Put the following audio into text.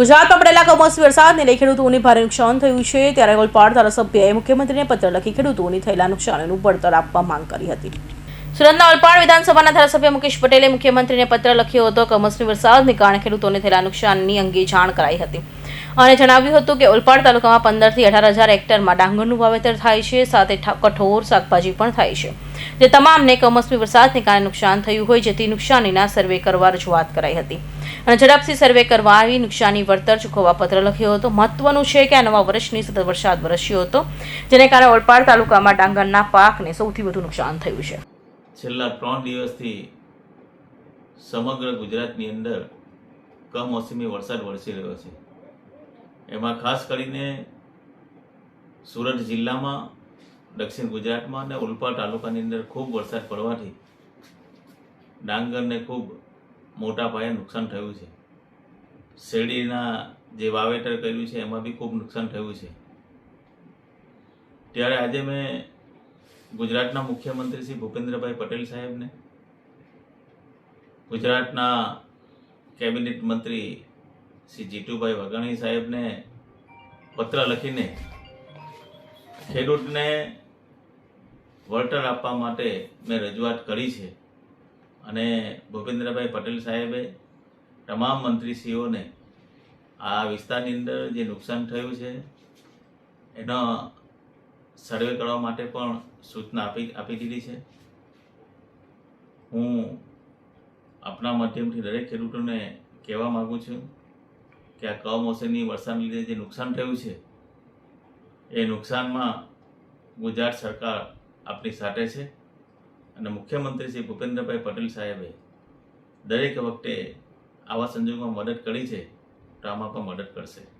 ગુજરાતમાં પડેલા કમોસમી વરસાદને લઈ ખેડૂતોને ભારે નુકસાન થયું છે. ત્યારે ઓલપાડ ધારાસભ્યએ મુખ્યમંત્રીને પત્ર લખી ખેડૂતોને થયેલા નુકસાનનું વળતર આપવા માંગ કરી હતી. સુરતના ઓલપાડ વિધાનસભાના ધારાસભ્ય મુકેશ પટેલે મુખ્યમંત્રીને પત્ર લખ્યો હતો કમોસમી વરસાદને કારણે ખેડૂતોને થયેલા નુકસાનની અંગે જાણ કરાઈ હતી. અને જણાવ્યું હતું કે ઓલપાડ તાલુકામાં પંદરથી અઢાર હજાર હેક્ટરમાં ડાંગરનું વાવેતર થાય છે, સાથે કઠોર શાકભાજી પણ થાય છે. જે તમામને કમોસમી વરસાદને કારણે નુકસાન થયું હોય, જેથી નુકસાનીના સર્વે કરવા રજૂઆત કરાઈ હતી. અને ઝડપથી સર્વે કરવા આવી નુકસાની વળતર ચૂકવવા પત્ર લખ્યો હતો. મહત્વનું છે કે આ નવા વર્ષની સતત વરસાદ વરસ્યો હતો, જેને કારણે ઓલપાડ તાલુકામાં ડાંગરના પાકને સૌથી વધુ નુકસાન થયું છે. છેલ્લા ત્રણ દિવસથી સમગ્ર ગુજરાતની અંદર કમોસમી વરસાદ વરસી રહ્યો છે. એમાં ખાસ કરીને સુરત જિલ્લામાં, દક્ષિણ ગુજરાતમાં અને ઉલપા તાલુકાની અંદર ખૂબ વરસાદ પડવાથી ડાંગરને ખૂબ મોટા પાયે નુકસાન થયું છે. શેરડીના જે વાવેતર કર્યું છે, એમાં બી ખૂબ નુકસાન થયું છે. ત્યારે આજે મેં ગુજરાતના મુખ્યમંત્રી શ્રી ભૂપેન્દ્રભાઈ પટેલ સાહેબને, ગુજરાતના કેબિનેટ મંત્રી શ્રી જીતુભાઈ વઘાણી સાહેબને પત્ર લખીને ખેડૂતને વળતર આપવા માટે મેં રજૂઆત કરી છે. અને ભૂપેન્દ્રભાઈ પટેલ સાહેબે તમામ મંત્રીશ્રીઓને આ વિસ્તારની અંદર જે નુકસાન થયું છે, એનો સર્વે કરવા માટે પણ સૂચના આપી આપી દીધી છે. હું આપના માધ્યમથી દરેક ખેડૂતોને કહેવા માગું છું કે આ કમોસમી વરસાદને લીધે જે નુકસાન થયું છે, એ નુકસાનમાં ગુજરાત સરકાર આપણી સાથે છે. અને મુખ્યમંત્રી શ્રી ભૂપેન્દ્રભાઈ પટેલ સાહેબે દરેક વખતે આવા સંજોગોમાં મદદ કરી છે, તો આમાં પણ મદદ કરશે.